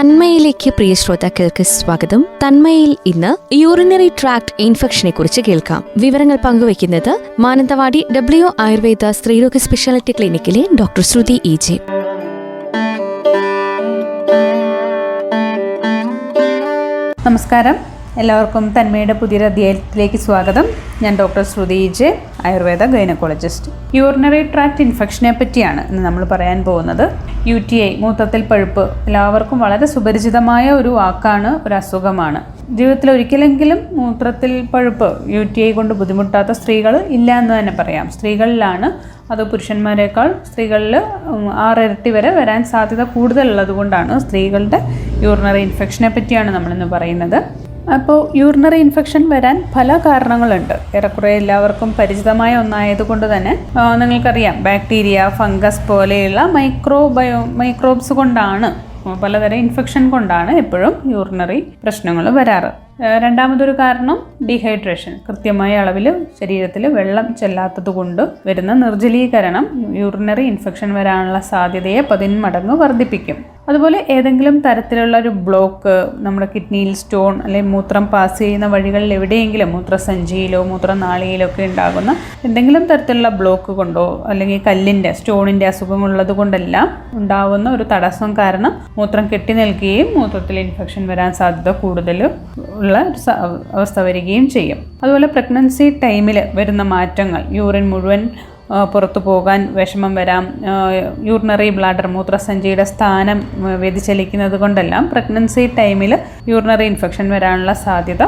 തന്മയിലേക്ക് പ്രിയ ശ്രോതാക്കൾക്ക് സ്വാഗതം. തന്മയിൽ ഇന്ന് യൂറിനറി ട്രാക്ട് ഇൻഫെക്ഷനെ കുറിച്ച് കേൾക്കാം. വിവരങ്ങൾ പങ്കുവയ്ക്കുന്നത് മാനന്തവാടി ഡബ്ല്യു ആയുർവേദ സ്ത്രീരോഗ സ്പെഷ്യാലിറ്റി ക്ലിനിക്കിലെ ഡോക്ടർ ശ്രുതി ഇ ജെ നമസ്കാരം. എല്ലാവർക്കും തന്മയുടെ പുതിയൊരു അധ്യായത്തിലേക്ക് സ്വാഗതം. ഞാൻ doctor Shruthi J Ayurveda gynaecologist. Urinary tract ഇൻഫെക്ഷനെ പറ്റിയാണ് ഇന്ന് നമ്മൾ പറയാൻ പോകുന്നത്. യു ടി ഐ മൂത്രത്തിൽ പഴുപ്പ് എല്ലാവർക്കും വളരെ സുപരിചിതമായ ഒരു വാക്കാണ് ഒരു അസുഖമാണ്. ജീവിതത്തിൽ ഒരിക്കലെങ്കിലും മൂത്രത്തിൽ പഴുപ്പ് യു ടി ഐ കൊണ്ട് ബുദ്ധിമുട്ടാത്ത സ്ത്രീകൾ ഇല്ല എന്ന് തന്നെ പറയാം. സ്ത്രീകളിലാണ് അത് പുരുഷന്മാരെക്കാൾ സ്ത്രീകളിൽ ആറിരട്ടി വരെ വരാൻ സാധ്യത കൂടുതലുള്ളത് കൊണ്ടാണ് സ്ത്രീകളുടെ യൂറിനറി ഇൻഫെക്ഷനെ പറ്റിയാണ് നമ്മളിന്ന് പറയുന്നത്. അപ്പോൾ യൂറിനറി ഇൻഫെക്ഷൻ വരാൻ പല കാരണങ്ങളുണ്ട്. ഏറെക്കുറെ എല്ലാവർക്കും പരിചിതമായ ഒന്നായതുകൊണ്ട് തന്നെ നിങ്ങൾക്കറിയാം ബാക്ടീരിയ ഫംഗസ് പോലെയുള്ള മൈക്രോബയോ മൈക്രോബ്സ് കൊണ്ടാണ് പലതരം ഇൻഫെക്ഷൻ കൊണ്ടാണ് എപ്പോഴും യൂറിനറി പ്രശ്നങ്ങൾ വരാറ്. രണ്ടാമതൊരു കാരണം ഡീഹൈഡ്രേഷൻ കൃത്യമായ അളവിൽ ശരീരത്തിൽ വെള്ളം ചെല്ലാത്തത് കൊണ്ട് വരുന്ന നിർജലീകരണം യൂറിനറി ഇൻഫെക്ഷൻ വരാനുള്ള സാധ്യതയെ പതിന്മടങ്ങ് വർദ്ധിപ്പിക്കും. അതുപോലെ ഏതെങ്കിലും തരത്തിലുള്ള ഒരു ബ്ലോക്ക് നമ്മുടെ കിഡ്നിയിൽ സ്റ്റോൺ അല്ലെങ്കിൽ മൂത്രം പാസ് ചെയ്യുന്ന വഴികളിൽ എവിടെയെങ്കിലും മൂത്രസഞ്ചിയിലോ മൂത്രനാളിയിലോ ഒക്കെ ഉണ്ടാകുന്ന എന്തെങ്കിലും തരത്തിലുള്ള ബ്ലോക്ക് കൊണ്ടോ അല്ലെങ്കിൽ കല്ലിന്റെ സ്റ്റോണിന്റെ അസുഖമുള്ളത് കൊണ്ടെല്ലാം ഉണ്ടാകുന്ന ഒരു തടസ്സം കാരണം മൂത്രം കെട്ടി നിൽക്കുകയും മൂത്രത്തിൽ ഇൻഫെക്ഷൻ വരാൻ സാധ്യത കൂടുതൽ സ- അവസ്ഥ വരികയും ചെയ്യും. അതുപോലെ പ്രഗ്നൻസി ടൈമിൽ വരുന്ന മാറ്റങ്ങൾ യൂറിൻ മുഴുവൻ പുറത്തു പോകാൻ വിഷമം വരാം. യൂറിനറി ബ്ലാഡർ മൂത്രസഞ്ചിയുടെ സ്ഥാനം വ്യതിചലിക്കുന്നത് കൊണ്ടെല്ലാം പ്രഗ്നൻസി ടൈമിൽ യൂറിനറി ഇൻഫെക്ഷൻ വരാനുള്ള സാധ്യത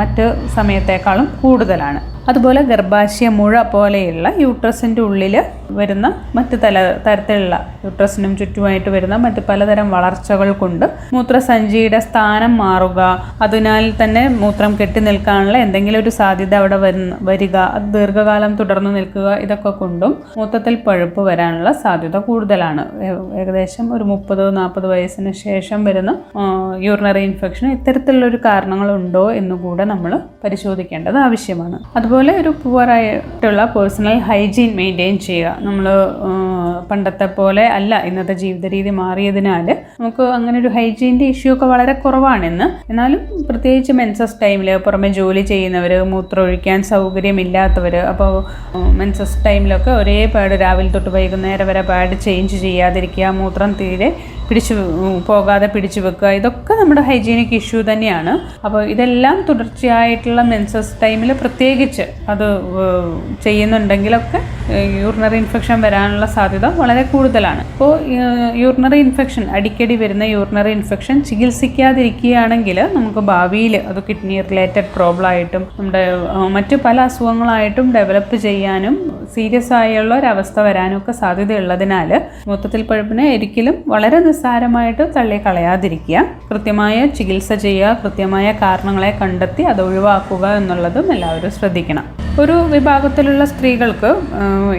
മറ്റ് സമയത്തേക്കാളും കൂടുതലാണ്. അതുപോലെ ഗർഭാശയ മുഴ പോലെയുള്ള യൂട്രസിന്റെ ഉള്ളിൽ വരുന്ന മറ്റ് തല തരത്തിലുള്ള യൂട്രസിനും ചുറ്റുമായിട്ട് വരുന്ന മറ്റ് പലതരം വളർച്ചകൾ കൊണ്ട് മൂത്രസഞ്ചിയുടെ സ്ഥാനം മാറുക അതിനാൽ തന്നെ മൂത്രം കെട്ടി നിൽക്കാനുള്ള എന്തെങ്കിലും ഒരു സാധ്യത അവിടെ വരുന്ന വരിക അത് ദീർഘകാലം തുടർന്നു നിൽക്കുക ഇതൊക്കെ കൊണ്ടും മൊത്തത്തിൽ പഴുപ്പ് വരാനുള്ള സാധ്യത കൂടുതലാണ്. ഏകദേശം ഒരു മുപ്പത് നാൽപ്പത് വയസ്സിന് ശേഷം വരുന്ന യൂറിനറി ഇൻഫെക്ഷൻ ഇത്തരത്തിലുള്ളൊരു കാരണങ്ങളുണ്ടോ എന്നുകൂടെ നമ്മൾ പരിശോധിക്കേണ്ടത് ആവശ്യമാണ്. അതുപോലെ ഒരു പുവറായിട്ടുള്ള പേഴ്സണൽ ഹൈജീൻ മെയിന്റെയിൻ ചെയ്യുക. നമ്മൾ പണ്ടത്തെ പോലെ അല്ല. ഇന്നത്തെ ജീവിത രീതി മാറിയതിനാൽ നമുക്ക് അങ്ങനെ ഒരു ഹൈജീന്റെ ഇഷ്യൂ ഒക്കെ വളരെ കുറവാണ് ഇന്ന് എന്നാലും പ്രത്യേകിച്ച് മെൻസസ് ടൈമിൽ പുറമെ ജോലി ചെയ്യുന്നവർ മൂത്രം ഒഴിക്കാൻ സൗകര്യമില്ലാത്തവർ അപ്പോൾ മെൻസസ് ടൈമിലൊക്കെ ഒരേ പാഡ് രാവിലെ തൊട്ട് വൈകുന്നേരം വരെ പാഡ് ചേഞ്ച് ചെയ്യാതിരിക്കുക മൂത്രം തീരെ പിടിച്ചു പോകാതെ പിടിച്ചു വെക്കുക. ഇതൊക്കെ നമ്മുടെ ഹൈജീനിക് ഇഷ്യൂ തന്നെയാണ്. അപ്പോൾ ഇതെല്ലാം തുടർച്ചയായിട്ടുള്ള മെൻസസ് ടൈമിൽ പ്രത്യേകിച്ച് അത് ചെയ്യുന്നുണ്ടെങ്കിലൊക്കെ യൂറിനറി ഇൻഫെക്ഷൻ വരാനുള്ള സാധ്യത വളരെ കൂടുതലാണ്. അപ്പോൾ യൂറിനറി ഇൻഫെക്ഷൻ അടിക്കടി വരുന്ന യൂറിനറി ഇൻഫെക്ഷൻ ചികിത്സിക്കാതിരിക്കുകയാണെങ്കിൽ നമുക്ക് ഭാവിയിൽ അത് കിഡ്നി റിലേറ്റഡ് പ്രോബ്ലം ആയിട്ടും നമ്മുടെ മറ്റു പല അസുഖങ്ങളായിട്ടും ഡെവലപ്പ് ചെയ്യാനും സീരിയസ് ആയുള്ള ഒരവസ്ഥ വരാനും ഒക്കെ സാധ്യതയുള്ളതിനാൽ മൊത്തത്തിൽ പഴുപ്പിനെ ഒരിക്കലും വളരെ നിസ്സാരമായിട്ട് തള്ളി കളയാതിരിക്കുക കൃത്യമായ ചികിത്സ ചെയ്യുക കൃത്യമായ കാരണങ്ങളെ കണ്ടെത്തി അത് ഒഴിവാക്കുക എന്നുള്ളതും എല്ലാവരും ശ്രദ്ധിക്കണം. ഒരു വിഭാഗത്തിലുള്ള സ്ത്രീകൾക്ക്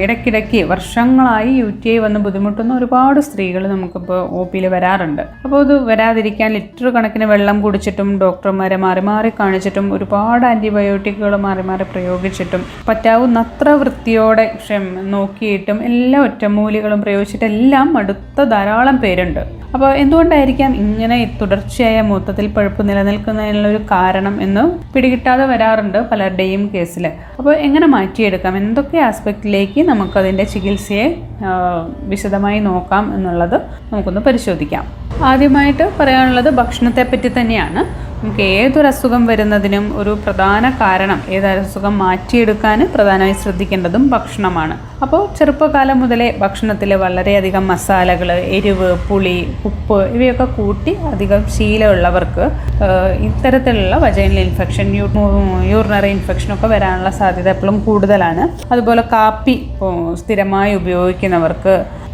ഇടയ്ക്കിടയ്ക്ക് വർഷങ്ങളായി യു ടി ഐ വന്ന് ബുദ്ധിമുട്ടുന്ന ഒരുപാട് സ്ത്രീകൾ നമുക്കിപ്പോൾ ഒ പിയിൽ വരാറുണ്ട്. അപ്പോൾ ഇത് വരാതിരിക്കാൻ ലിറ്റർ കണക്കിന് വെള്ളം കുടിച്ചിട്ടും ഡോക്ടർമാരെ മാറി മാറി കാണിച്ചിട്ടും ഒരുപാട് ആന്റിബയോട്ടിക്കുകൾ മാറി മാറി പ്രയോഗിച്ചിട്ടും പറ്റാവുന്നത്ര വൃത്തിയോടെ നോക്കിയിട്ടും എല്ലാ ഒറ്റമൂലികളും പ്രയോഗിച്ചിട്ടെല്ലാം അടുത്ത ധാരാളം പേരുണ്ട്. അപ്പോൾ എന്തുകൊണ്ടായിരിക്കാം ഇങ്ങനെ തുടർച്ചയായ മൂത്രത്തിൽ പഴുപ്പ് നിലനിൽക്കുന്നതിനുള്ള ഒരു കാരണം എന്ന് പിടികിട്ടാതെ വരാറുണ്ട് പലരുടെയും കേസിൽ അപ്പോൾ എങ്ങനെ മാറ്റിയെടുക്കാം? എന്തൊക്കെ ആസ്പെക്റ്റിലേക്ക് നമുക്കതിന്റെ ചികിത്സയെ വിശദമായി നോക്കാം എന്നുള്ളത് നമുക്കൊന്ന് പരിശോധിക്കാം. ആദ്യമായിട്ട് പറയാനുള്ളത് ഭക്ഷണത്തെ പറ്റി തന്നെയാണ്. നമുക്ക് ഏതൊരു അസുഖം വരുന്നതിനും ഒരു പ്രധാന കാരണം ഏതൊരു അസുഖം മാറ്റിയെടുക്കാൻ പ്രധാനമായി ശ്രദ്ധിക്കേണ്ടതും ഭക്ഷണമാണ്. അപ്പോൾ ചെറുപ്പകാലം മുതലേ ഭക്ഷണത്തിൽ വളരെയധികം മസാലകൾ എരിവ് പുളി ഉപ്പ് ഇവയൊക്കെ കൂട്ടി അധികം ശീലമുള്ളവർക്ക് ഇത്തരത്തിലുള്ള വജൈനൽ ഇൻഫെക്ഷൻ യൂറിനറി ഇൻഫെക്ഷനൊക്കെ വരാനുള്ള സാധ്യത എപ്പോഴും കൂടുതലാണ്. അതുപോലെ കാപ്പി സ്ഥിരമായി ഉപയോഗിക്കുന്നവർക്ക്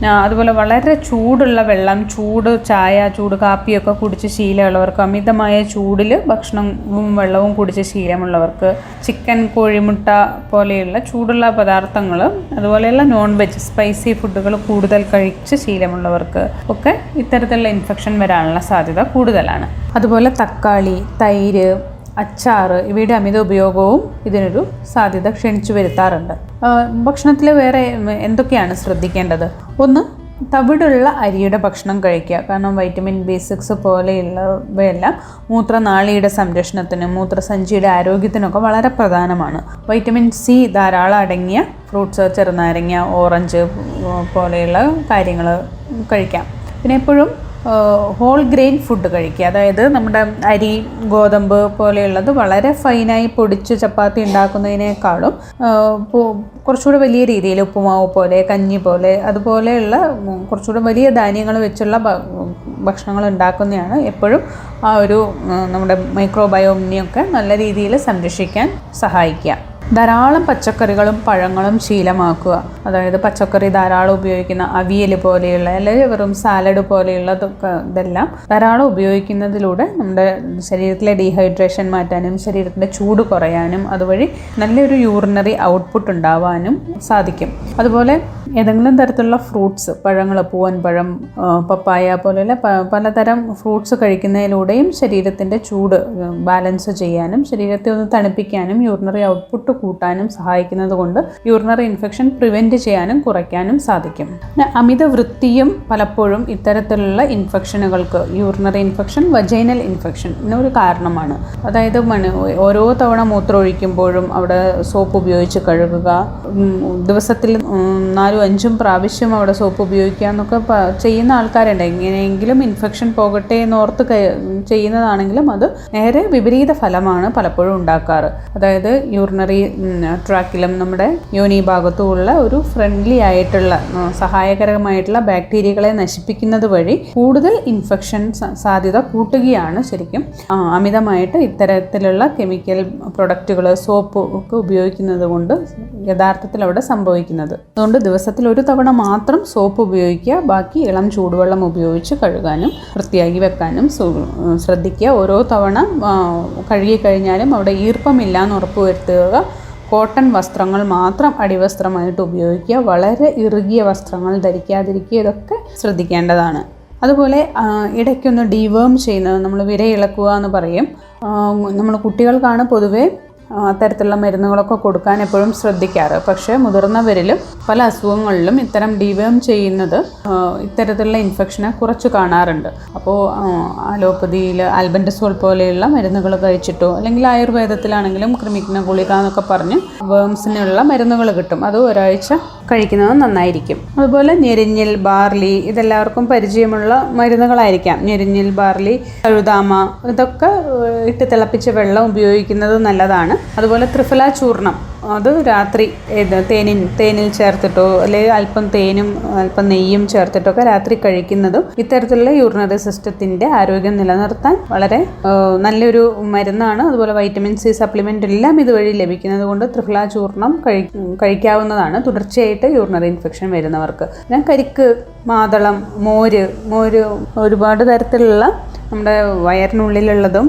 ആ, അതുപോലെ വളരെ ചൂടുള്ള വെള്ളം ചൂട് ചായ ചൂട് കാപ്പിയൊക്കെ കുടിച്ച് ശീലമുള്ളവർക്ക് അമിതമായ ചൂടിൽ ഭക്ഷണവും വെള്ളവും കുടിച്ച് ശീലമുള്ളവർക്ക് ചിക്കൻ കോഴിമുട്ട പോലെയുള്ള ചൂടുള്ള പദാർത്ഥങ്ങൾ അതുപോലെയുള്ള നോൺ വെജ് സ്പൈസി ഫുഡുകൾ കൂടുതൽ കഴിച്ച് ശീലമുള്ളവർക്ക് ഒക്കെ ഇത്തരത്തിലുള്ള ഇൻഫെക്ഷൻ വരാനുള്ള സാധ്യത കൂടുതലാണ്. അതുപോലെ തക്കാളി തൈര് അച്ചാറ് ഇവയുടെ അമിത ഉപയോഗവും ഇതിനൊരു സാധ്യത ക്ഷണിച്ചു വരുത്താറുണ്ട്. ഭക്ഷണത്തിൽ വേറെ എന്തൊക്കെയാണ് ശ്രദ്ധിക്കേണ്ടത്? ഒന്ന് തവിടുള്ള അരിയുടെ ഭക്ഷണം കഴിക്കുക. കാരണം വൈറ്റമിൻ ബി സിക്സ് പോലെയുള്ളവയെല്ലാം മൂത്രനാളിയുടെ സംരക്ഷണത്തിന് മൂത്രസഞ്ചിയുടെ ആരോഗ്യത്തിനൊക്കെ വളരെ പ്രധാനമാണ്. വൈറ്റമിൻ സി ധാരാളം അടങ്ങിയ ഫ്രൂട്ട്സ് ചെറുനാരങ്ങ ഓറഞ്ച് പോലെയുള്ള കാര്യങ്ങൾ കഴിക്കാം. പിന്നെ എപ്പോഴും ഹോൾ ഗ്രെയിൻ ഫുഡ് കഴിക്കുക. അതായത് നമ്മുടെ അരി ഗോതമ്പ് പോലെയുള്ളത് വളരെ ഫൈനായി പൊടിച്ച് ചപ്പാത്തി ഉണ്ടാക്കുന്നതിനേക്കാളും കുറച്ചുകൂടെ വലിയ രീതിയിൽ ഉപ്പുമാവ് പോലെ കഞ്ഞി പോലെ അതുപോലെയുള്ള കുറച്ചുകൂടെ വലിയ ധാന്യങ്ങൾ വെച്ചുള്ള ഭക്ഷണങ്ങൾ ഉണ്ടാക്കുന്നതാണ് എപ്പോഴും ആ ഒരു നമ്മുടെ മൈക്രോബയോമിനെയൊക്കെ നല്ല രീതിയിൽ സംരക്ഷിക്കാൻ സഹായിക്കുക. ധാരാളം പച്ചക്കറികളും പഴങ്ങളും ശീലമാക്കുക. അതായത് പച്ചക്കറി ധാരാളം ഉപയോഗിക്കുന്ന അവിയൽ പോലെയുള്ള അല്ലെങ്കിൽ വെറും സാലഡ് പോലെയുള്ളതൊക്കെ ഇതെല്ലാം ധാരാളം ഉപയോഗിക്കുന്നതിലൂടെ നമ്മുടെ ശരീരത്തിലെ ഡീഹൈഡ്രേഷൻ മാറ്റാനും ശരീരത്തിന്റെ ചൂട് കുറയാനും അതുവഴി നല്ലൊരു യൂറിനറി ഔട്ട്പുട്ട് ഉണ്ടാവാനും സാധിക്കും. അതുപോലെ ഏതെങ്കിലും തരത്തിലുള്ള ഫ്രൂട്ട്സ് പഴങ്ങൾ പൂവൻ പഴം പപ്പായ പോലെയുള്ള പലതരം ഫ്രൂട്ട്സ് കഴിക്കുന്നതിലൂടെയും ശരീരത്തിന്റെ ചൂട് ബാലൻസ് ചെയ്യാനും ശരീരത്തെ ഒന്ന് തണുപ്പിക്കാനും യൂറിനറി ഔട്ട്പുട്ട് കൂട്ടാനും സഹായിക്കുന്നത് കൊണ്ട് യൂറിനറി ഇൻഫെക്ഷൻ പ്രിവെന്റ് ചെയ്യാനും കുറയ്ക്കാനും സാധിക്കും. അമിത വൃത്തിയും പലപ്പോഴും ഇത്തരത്തിലുള്ള ഇൻഫെക്ഷനുകൾക്ക് യൂറിനറി ഇൻഫെക്ഷൻ വജൈനൽ ഇൻഫെക്ഷൻ ഒരു കാരണമാണ്. അതായത് ഓരോ തവണ മൂത്രമൊഴിക്കുമ്പോഴും അവിടെ സോപ്പ് ഉപയോഗിച്ച് കഴുകുക ദിവസത്തിൽ നാലും അഞ്ചും പ്രാവശ്യം അവിടെ സോപ്പ് ഉപയോഗിക്കുക എന്നൊക്കെ ചെയ്യുന്ന ആൾക്കാരുണ്ട്. എങ്ങനെയെങ്കിലും ഇൻഫെക്ഷൻ പോകട്ടെ എന്നോർത്ത് ചെയ്യുന്നതാണെങ്കിലും അത് നേരെ വിപരീത ഫലമാണ് പലപ്പോഴും ഉണ്ടാക്കാറ്. അതായത് യൂറിനറി ട്രാക്കിലും നമ്മുടെ യോനി ഭാഗത്തുമുള്ള ഒരു ഫ്രണ്ട്ലി ആയിട്ടുള്ള സഹായകരമായിട്ടുള്ള ബാക്ടീരിയകളെ നശിപ്പിക്കുന്നത് വഴി കൂടുതൽ ഇൻഫെക്ഷൻ സാധ്യത കൂട്ടുകയാണ് ശരിക്കും. അമിതമായിട്ട് ഇത്തരത്തിലുള്ള കെമിക്കൽ പ്രൊഡക്റ്റുകൾ സോപ്പ് ഒക്കെ ഉപയോഗിക്കുന്നത് കൊണ്ട് യഥാർത്ഥത്തിൽ അവിടെ സംഭവിക്കുന്നത്. അതുകൊണ്ട് ദിവസത്തിൽ ഒരു തവണ മാത്രം സോപ്പ് ഉപയോഗിക്കുക ബാക്കി ഇളം ചൂടുവെള്ളം ഉപയോഗിച്ച് കഴുകാനും വൃത്തിയാക്കി വെക്കാനും ശ്രദ്ധിക്കുക. ഓരോ തവണ കഴുകി കഴിഞ്ഞാലും അവിടെ ഈർപ്പമില്ല എന്ന് ഉറപ്പുവരുത്തുക കോട്ടൺ വസ്ത്രങ്ങൾ മാത്രം അടിവസ്ത്രമായിട്ട് ഉപയോഗിക്കുക. വളരെ ഇറുകിയ വസ്ത്രങ്ങൾ ധരിക്കാതിരിക്കുക. ഇതൊക്കെ ശ്രദ്ധിക്കേണ്ടതാണ്. അതുപോലെ ഇടയ്ക്കൊന്ന് ഡീവേം ചെയ്യുന്നത്. നമ്മൾ വിരയിളക്കുക എന്ന് പറയും. നമ്മൾ കുട്ടികൾക്കാണ് പൊതുവേ ആ, അത്തരത്തിലുള്ള മരുന്നുകളൊക്കെ കൊടുക്കാൻ എപ്പോഴും ശ്രദ്ധിക്കാറ്. പക്ഷേ മുതിർന്നവരിലും പല അസുഖങ്ങളിലും ഇത്തരം ഡിവേം ചെയ്യുന്നത് ഇത്തരത്തിലുള്ള ഇൻഫെക്ഷനെ കുറച്ച് കാണാറുണ്ട്. അപ്പോൾ അലോപ്പതിയിൽ ആൽബൻഡസോൾ പോലെയുള്ള മരുന്നുകൾ കഴിച്ചിട്ടോ അല്ലെങ്കിൽ ആയുർവേദത്തിലാണെങ്കിലും ക്രിമിക്കിന ഗുളിക എന്നൊക്കെ പറഞ്ഞ് വേംസിനുള്ള മരുന്നുകൾ കിട്ടും. അത് ഒരാഴ്ച കഴിക്കുന്നത് നന്നായിരിക്കും. അതുപോലെ ഞെരിഞ്ഞിൽ ബാർലി ഇതെല്ലാവർക്കും പരിചയമുള്ള മരുന്നുകളായിരിക്കാം. ഞെരിഞ്ഞിൽ ബാർലി കഴുതാമ ഇതൊക്കെ ഇട്ട് തിളപ്പിച്ച വെള്ളം ഉപയോഗിക്കുന്നത് നല്ലതാണ്. അതുപോലെ ത്രിഫല ചൂർണം അത് രാത്രി ഇത് തേനിൻ തേനിൽ ചേർത്തിട്ടോ അല്ലെങ്കിൽ അല്പം തേനും അല്പം നെയ്യും ചേർത്തിട്ടൊക്കെ രാത്രി കഴിക്കുന്നതും ഇത്തരത്തിലുള്ള യൂറിനറി സിസ്റ്റത്തിന്റെ ആരോഗ്യം നിലനിർത്താൻ വളരെ നല്ലൊരു മരുന്നാണ്. അതുപോലെ വൈറ്റമിൻ സി സപ്ലിമെന്റ് എല്ലാം ഇതുവഴി ലഭിക്കുന്നത് കൊണ്ട് ത്രിഫല ചൂർണം കഴി കഴിക്കാവുന്നതാണ്. തുടർച്ചയായിട്ട് യൂറിനറി ഇൻഫെക്ഷൻ വരുന്നവർക്ക്. ഞാൻ കരിക്ക് മാതളം മോര് മോര് ഒരുപാട് തരത്തിലുള്ള നമ്മുടെ വയറിനുള്ളിലുള്ളതും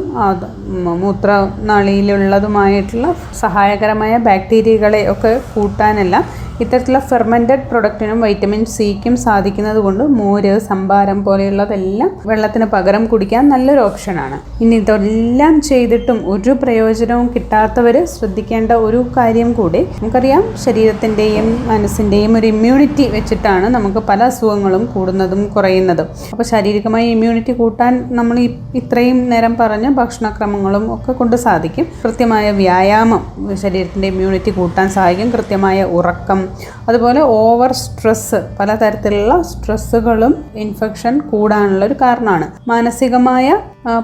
മൂത്രനാളിയിലുള്ളതുമായിട്ടുള്ള സഹായകരമായ ബാക്ടീരിയകളെ ഒക്കെ കൂട്ടാനെല്ലാം ഇത്തരത്തിലുള്ള ഫെർമെന്റഡ് പ്രൊഡക്റ്റിനും വൈറ്റമിൻ സിക്കും സാധിക്കുന്നത് കൊണ്ട് മോര് സംഭാരം പോലെയുള്ളതെല്ലാം വെള്ളത്തിന് പകരം കുടിക്കാൻ നല്ലൊരു ഓപ്ഷനാണ് ഇനി ഇതെല്ലാം ചെയ്തിട്ടും ഒരു പ്രയോജനവും കിട്ടാത്തവർ ശ്രദ്ധിക്കേണ്ട ഒരു കാര്യം കൂടി നമുക്കറിയാം. ശരീരത്തിന്റെയും മനസ്സിന്റെയും ഒരു ഇമ്മ്യൂണിറ്റി വെച്ചിട്ടാണ് നമുക്ക് പല അസുഖങ്ങളും കൂടുന്നതും കുറയുന്നതും. അപ്പോൾ ശാരീരികമായി ഇമ്മ്യൂണിറ്റി കൂട്ടാൻ നമ്മൾ ഇത്രയും നേരം പറഞ്ഞ ഭക്ഷണക്രമങ്ങളും ഒക്കെ കൊണ്ട് സാധിക്കും. കൃത്യമായ വ്യായാമം ശരീരത്തിന്റെ ഇമ്മ്യൂണിറ്റി കൂട്ടാൻ സഹായിക്കും കൃത്യമായ ഉറക്കം അതുപോലെ ഓവർ സ്ട്രെസ് പലതരത്തിലുള്ള സ്ട്രെസ്സുകളും ഇൻഫെക്ഷൻ കൂടാനുള്ള ഒരു കാരണമാണ്. മാനസികമായ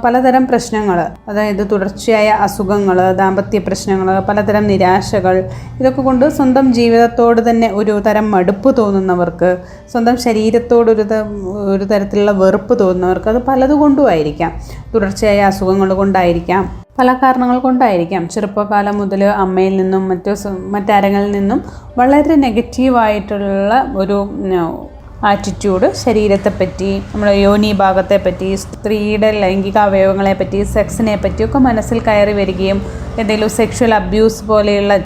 പലതരം പ്രശ്നങ്ങൾ അതായത് തുടർച്ചയായ അസുഖങ്ങൾ ദാമ്പത്യ പ്രശ്നങ്ങൾ പലതരം നിരാശകൾ ഇതൊക്കെ കൊണ്ട് സ്വന്തം ജീവിതത്തോട് തന്നെ ഒരു തരം മടുപ്പ് തോന്നുന്നവർക്ക് സ്വന്തം ശരീരത്തോട് ഒരു ഒരു തരത്തിലുള്ള വെറുപ്പ് തോന്നുന്നവർക്ക് അത് പലതുകൊണ്ടും ആയിരിക്കാം. തുടർച്ചയായ അസുഖങ്ങൾ കൊണ്ടായിരിക്കാം പല കാരണങ്ങൾ കൊണ്ടായിരിക്കാം. ചെറുപ്പകാലം മുതൽ അമ്മയിൽ നിന്നും മറ്റു മറ്റാരങ്ങളിൽ നിന്നും വളരെ നെഗറ്റീവായിട്ടുള്ള ഒരു ആറ്റിറ്റ്യൂഡ് ശരീരത്തെപ്പറ്റി നമ്മുടെ യോനി ഭാഗത്തെപ്പറ്റി സ്ത്രീയുടെ ലൈംഗിക അവയവങ്ങളെപ്പറ്റി സെക്സിനെ പറ്റിയൊക്കെ മനസ്സിൽ കയറി വരികയും എന്തെങ്കിലും സെക്ഷൽ അബ്യൂസ് പോലെയുള്ള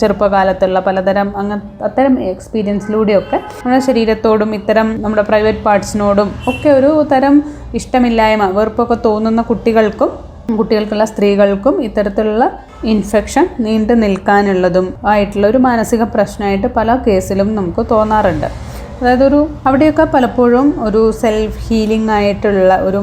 ചെറുപ്പകാലത്തുള്ള പലതരം അങ്ങ അത്തരം എക്സ്പീരിയൻസിലൂടെയൊക്കെ നമ്മുടെ ശരീരത്തോടും ഇത്തരം നമ്മുടെ പ്രൈവറ്റ് പാർട്സിനോടും ഒക്കെ ഒരു തരം ഇഷ്ടമില്ലായ്മ വെറുപ്പൊക്കെ തോന്നുന്ന കുട്ടികൾക്കും കുട്ടികൾക്കുള്ള സ്ത്രീകൾക്കും ഇത്തരത്തിലുള്ള ഇൻഫെക്ഷൻ നീണ്ടു നിൽക്കാനുള്ളതും ആയിട്ടുള്ള ഒരു മാനസിക പ്രശ്നമായിട്ട് പല കേസിലും നമുക്ക് തോന്നാറുണ്ട്. അതായത് ഒരു അവിടെയൊക്കെ പലപ്പോഴും ഒരു സെൽഫ് ഹീലിംഗ് ആയിട്ടുള്ള ഒരു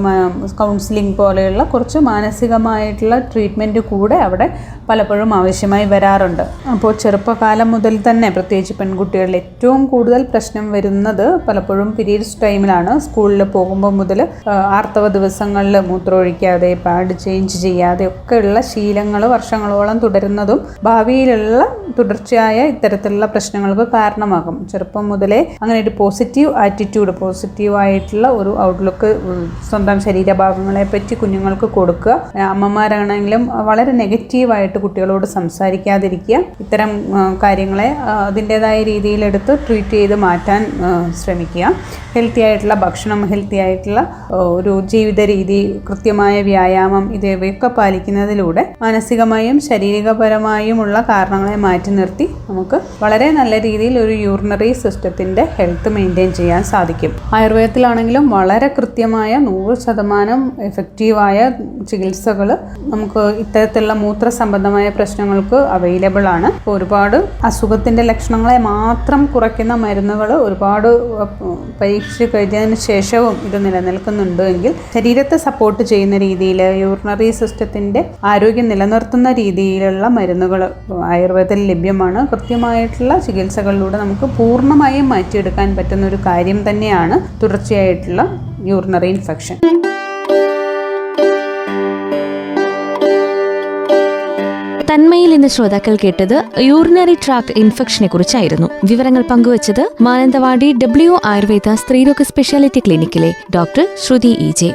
കൗൺസിലിംഗ് പോലെയുള്ള കുറച്ച് മാനസികമായിട്ടുള്ള ട്രീറ്റ്മെന്റ് കൂടെ അവിടെ പലപ്പോഴും ആവശ്യമായി വരാറുണ്ട്. അപ്പോൾ ചെറുപ്പകാലം മുതൽ തന്നെ പ്രത്യേകിച്ച് പെൺകുട്ടികളിൽ ഏറ്റവും കൂടുതൽ പ്രശ്നം വരുന്നത് പലപ്പോഴും പീരീഡ്സ് ടൈമിലാണ് സ്കൂളിൽ പോകുമ്പോൾ മുതൽ ആർത്തവ ദിവസങ്ങളിൽ മൂത്രമൊഴിക്കാതെ പാഡ് ചേഞ്ച് ചെയ്യാതെ ഒക്കെയുള്ള ശീലങ്ങൾ വർഷങ്ങളോളം തുടരുന്നതും ഭാവിയിലുള്ള തുടർച്ചയായ ഇത്തരത്തിലുള്ള പ്രശ്നങ്ങൾക്ക് കാരണമാകും. ചെറുപ്പം മുതലേ അങ്ങനെ ഒരു പോസിറ്റീവ് ആറ്റിറ്റ്യൂഡ് പോസിറ്റീവ് ആയിട്ടുള്ള ഒരു ഔട്ട്ലുക്ക് സ്വന്തം ശരീരഭാഗങ്ങളെ പറ്റി കുഞ്ഞുങ്ങൾക്ക് കൊടുക്കുക. അമ്മമാരാണെങ്കിലും വളരെ നെഗറ്റീവായിട്ട് കുട്ടികളോട് സംസാരിക്കാതിരിക്കുക. ഇത്തരം കാര്യങ്ങളെ അതിന്റേതായ രീതിയിലെടുത്ത് ട്രീറ്റ് ചെയ്ത് മാറ്റാൻ ശ്രമിക്കുക. ഹെൽത്തി ആയിട്ടുള്ള ഭക്ഷണം ഹെൽത്തി ആയിട്ടുള്ള ഒരു ജീവിത രീതി കൃത്യമായ വ്യായാമം ഇവയൊക്കെ പാലിക്കുന്നതിലൂടെ മാനസികമായും ശാരീരികപരമായുമുള്ള കാരണങ്ങളെ മാറ്റി നിർത്തി നമുക്ക് വളരെ നല്ല രീതിയിൽ ഒരു യൂറിനറി സിസ്റ്റത്തിന്റെ ഹെൽത്ത് മെയിന്റെയിൻ ചെയ്യാൻ സാധിക്കും. ആയുർവേദത്തിലാണെങ്കിലും വളരെ കൃത്യമായ നൂറ് ശതമാനം എഫക്റ്റീവായ ചികിത്സകൾ നമുക്ക് ഇത്തരത്തിലുള്ള മൂത്ര സംബന്ധമായ പ്രശ്നങ്ങൾക്ക് അവൈലബിൾ ആണ്. ഒരുപാട് അസുഖത്തിന്റെ ലക്ഷണങ്ങളെ മാത്രം കുറയ്ക്കുന്ന മരുന്നുകൾ ഒരുപാട് പരീക്ഷിച്ച് കഴിഞ്ഞതിന് ശേഷവും ഇത് നിലനിൽക്കുന്നുണ്ട് എങ്കിൽ ശരീരത്തെ സപ്പോർട്ട് ചെയ്യുന്ന രീതിയിൽ യൂറിനറി സിസ്റ്റത്തിന്റെ ആരോഗ്യം നിലനിർത്തുന്ന രീതിയിലുള്ള മരുന്നുകൾ ആയുർവേദത്തിൽ ലഭ്യമാണ്. കൃത്യമായിട്ടുള്ള ചികിത്സകളിലൂടെ നമുക്ക് പൂർണമായും മാറ്റിയെടുക്കാൻ പറ്റുന്ന ഒരു കാര്യം തന്നെയാണ് തുടർച്ചയായിട്ടുള്ള യൂറിനറി ഇൻഫെക്ഷൻ തന്മയിൽ ഇന്ന് ശ്രോതാക്കൾ കേട്ടത് യൂറിനറി ട്രാക്ട് ഇൻഫെക്ഷനെ കുറിച്ചായിരുന്നു. വിവരങ്ങൾ പങ്കുവച്ചത് മാനന്തവാടി ഡബ്ല്യു ആയുർവേദ സ്ത്രീരോഗ speciality ക്ലിനിക്കിലെ doctor Shruthi E J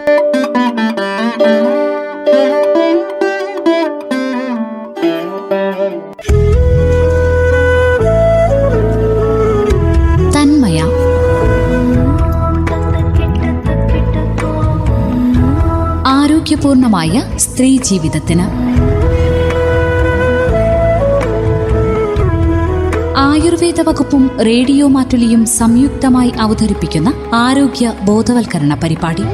Thanmaya. ആരോഗ്യപൂർണമായ സ്ത്രീ ജീവിതത്തിന്. ആയുർവേദ വകുപ്പും റേഡിയോ മാറ്റുലിയും സംയുക്തമായി അവതരിപ്പിക്കുന്ന ആരോഗ്യ ബോധവൽക്കരണ പരിപാടി.